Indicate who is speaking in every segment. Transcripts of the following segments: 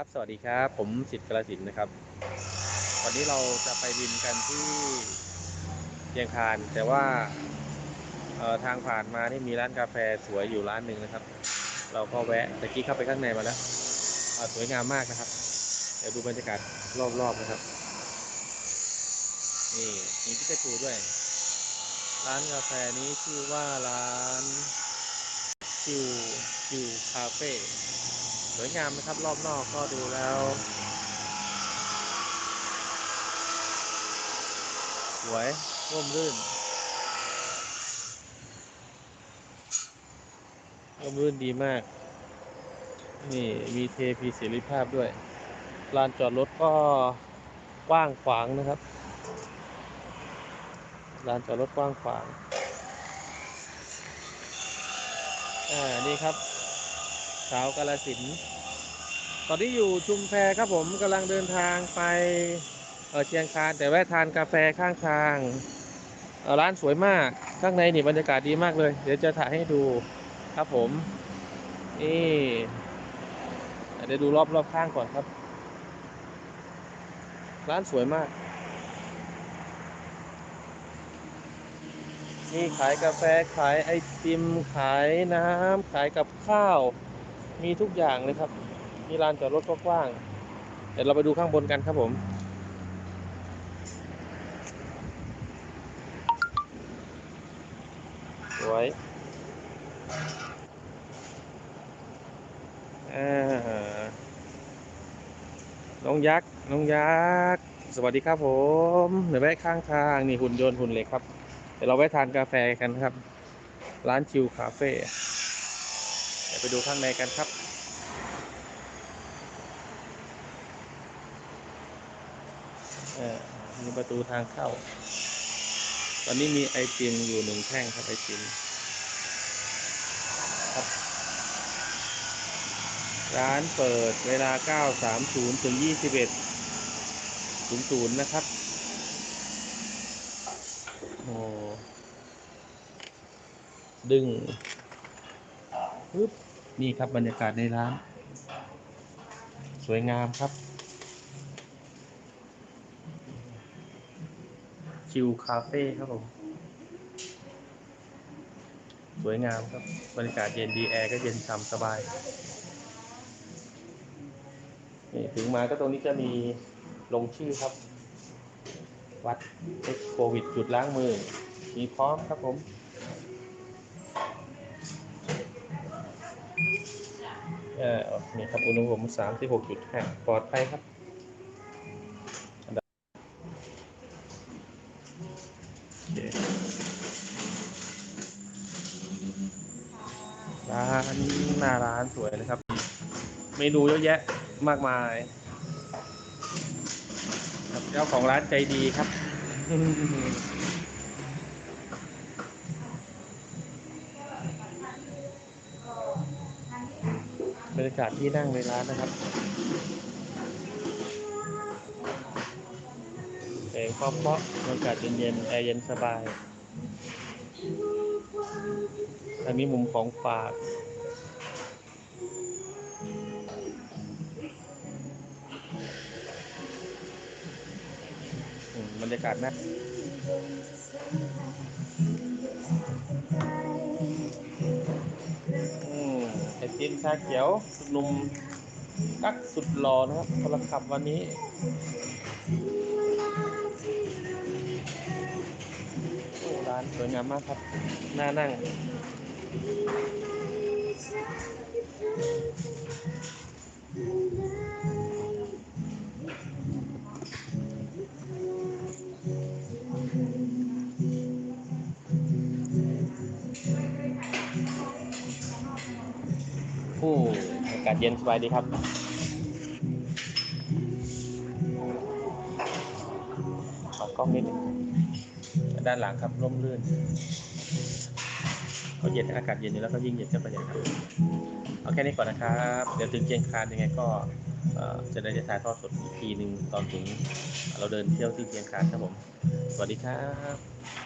Speaker 1: ครับ สวัสดีครับ ผมสิทธิ์กระสินนะครับ วันนี้เราจะไปบินกันที่เชียงคาน แต่ว่าทางผ่านมานี่มีร้านกาแฟสวยอยู่ร้านหนึ่งนะครับ เราก็แวะตะกี้เข้าไปข้างในมาแล้วสวยงามมากนะครับ เดี๋ยวดูบรรยากาศรอบๆนะครับ นี่มีพิเศษทูด้วย ร้านกาแฟนี้ชื่อว่าร้านคิวคิวคาเฟ่ สวยงามนะครับรอบนอกก็ดูแล้ว สวยร่มรื่นร่มรื่นดีมาก นี่มีเทพีเสรีภาพด้วยลานจอดรถก็กว้างขวางนะครับลานจอดรถกว้างขวาง อ่า นี่ครับ สาวกาลสิน ตอนนี้อยู่ชุมแพครับผมกำลังเดินทางไปเเชียงคานแต่แวะทานกาแฟข้างทาง ร้านสวยมากข้างในนี่บรรยากาศดีมากเลย เดี๋ยวจะถ่ายให้ดูครับผม นี่เดี๋ยวดูรอบรอบข้างก่อนครับ ร้านสวยมากนี่ขายกาแฟขายไอติมขายน้ำขายกับข้าว มีทุกอย่างเลยครับ มีลานจอดรถกว้างเดี๋ยวเราไปดูข้างบนกันครับผม สวยน้องยักษ์ น้องยักษ์ สวัสดีครับผมเดี๋ยวแวะข้างทางนี่หุ่นยนต์หุ่นเหล็กครับ เดี๋ยวเราแวะทานกาแฟกันครับ ร้านชิวคาเฟ่ ดี๋ยวไปดูข้างในกันครับมีประตูทางเข้า ตอนนี้มีไอติมอยู่หนึ่งแท่งครับไอติมครับ ร้านเปิดเวลา 9.30 ถึง 21.00 นะครับ โอ้ ดึงปึ๊บ นี่ครับบรรยากาศในร้าน สวยงามครับคิวคาเฟ่ครับผม สวยงามครับ บรรยากาศเย็นดีแอร์ก็เย็นฉ่ำสบายนี่ถึงมาก็ตรงนี้จะมีลงชื่อครับ วัดโควิดจุดล้างมือ มีพร้อมครับผม อ่อนี่ครับอุณหภูมิ36.5ปลอดภัยครับร้านหน้าร้านสวยเลยครับ เมนูเยอะแยะมากมายครับเจ้าของร้านใจดีครับ บรรยากาศที่นั่งในร้านนะครับเพลงเพราะๆบรรยากาศเย็นๆแอร์เย็นสบาย อันนี้มุมของฝากอืมบรรยากาศนะ ไอตินชาเขียวสุดหนุ่มกักสุดหล่อนะครับพลขับวันนี้โอ้ร้านสวยงามมากครับน่านั่งากาศเย็นสบายดีครับขอกล้องนิดนึงด้านหลังครับร่มรื่นเขาเย็นอากาศเย็นอยู่แล้วก็ยิ่งเย็นเข้าไปใหญ่ครับเอาแค่นี้ก่อนนะครับ เดี๋ยวถึงเชียงคานยังไงก็จะได้จะถ่ายทอดสดอีกทีหนึ่งตอนถึงเราเดินเที่ยวที่เชียงคานครับผม สวัสดีครับ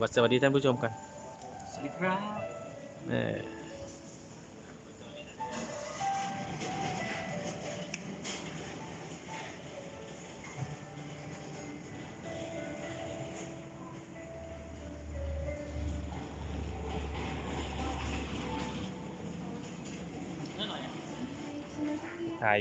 Speaker 1: วัดสวัสดีท่านผู้ชมกัน
Speaker 2: สวัสดีครับ
Speaker 1: เออใช่